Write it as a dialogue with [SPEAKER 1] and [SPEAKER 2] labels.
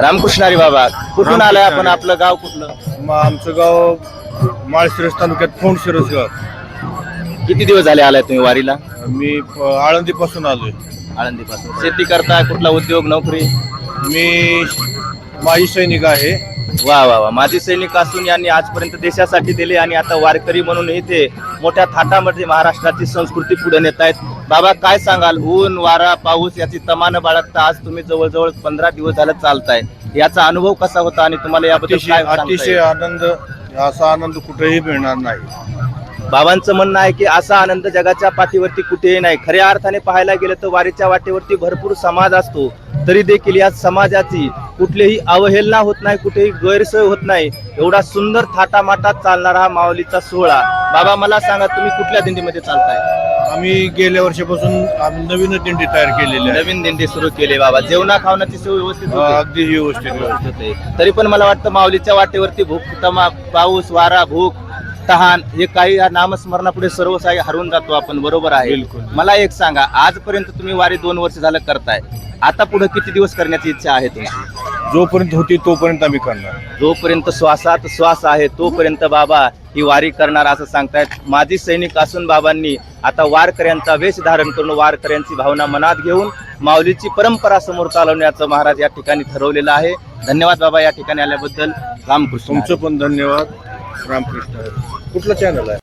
[SPEAKER 1] रामकृष्णारी बाबा. कुठून आलाय आपण. आपलं गाव कुठलं?
[SPEAKER 2] म- आमचं गाव माळशिरस तालुक्यात फोंड शिरसगाव.
[SPEAKER 1] किती दिवस झाले आलाय तुम्ही वारीला?
[SPEAKER 2] मी आळंदी पासून आलोय.
[SPEAKER 1] आळंदीपासून. शेती करताय कुठला उद्योग नोकरी?
[SPEAKER 2] मी माजी सैनिक आहे.
[SPEAKER 1] वा वा वा. माजी सैनिक असून यांनी आजपर्यंत देशासाठी दिले आणि आता वारकरी म्हणून इथे मोठ्या थाटामध्ये महाराष्ट्राची संस्कृती पुढे नेत आहेत. बाबा काय सांगाल? ऊन वारा पाऊस याची तमान बाळगता आज तुम्ही जवळजवळ पंधरा दिवस झालं चालताय. याचा अनुभव कसा होता आणि तुम्हाला याबद्दल
[SPEAKER 2] अतिशय? आनंद असा आनंद कुठेही मिळणार नाही.
[SPEAKER 1] बाबांचं म्हणणं आहे की असा आनंद जगाच्या पाठीवरती कुठेही नाही. खऱ्या अर्थाने पाहायला गेलं तर वारीच्या वाटेवरती भरपूर समाज असतो. तरी देखील या समाजाची कुठलीही अवहेलना होत नाही कुठेही गैरसोय होत नाही. एवढा सुंदर थाटामाटात चालणारा हा माऊलीचा सोहळा. बाबा मला सांगा तुम्ही कुठल्या दिंडीमध्ये चालताय?
[SPEAKER 2] आम्ही गेल्या वर्षापासून आम्ही नवीन दिंडी तयार केलेली आहे.
[SPEAKER 1] नवीन दिंडी सुरू केली बाबा. जेवणा खावण्याची सोय व्यवस्थित
[SPEAKER 2] अ,
[SPEAKER 1] होते?
[SPEAKER 2] अगदी व्यवस्थित व्यवस्थित.
[SPEAKER 1] होते. तरी पण मला वाटतं माऊलीच्या वाटेवरती भूक तमा पाऊस वारा भूक तहान हे काही या नामस्मरणापुढे सर्व काही हरवून जातो आपण बरोबर आहे?
[SPEAKER 2] बिलकुल.
[SPEAKER 1] मला एक सांगा आजपर्यंत तुम्ही वारी दोन वर्ष झालं करताय. आता पुढे किती दिवस करण्याची इच्छा आहे तुमची?
[SPEAKER 2] जोपर्यंत होती तोपर्यंत आम्ही करणार.
[SPEAKER 1] जोपर्यंत श्वासात श्वास आहे तोपर्यंत बाबा ही वारी करणार असं सांगतायत. माजी सैनिक असून बाबांनी आता वारकऱ्यांचा वेश धारण करून वारकऱ्यांची भावना मनात घेऊन माऊलीची परंपरा समोर चालवण्याचं महाराज या ठिकाणी ठरवलेलं आहे. धन्यवाद बाबा या ठिकाणी आल्याबद्दल. रामकृष्ण.
[SPEAKER 2] तुमचं पण धन्यवाद. रामकृष्ण. कुठलं चॅनल आहे?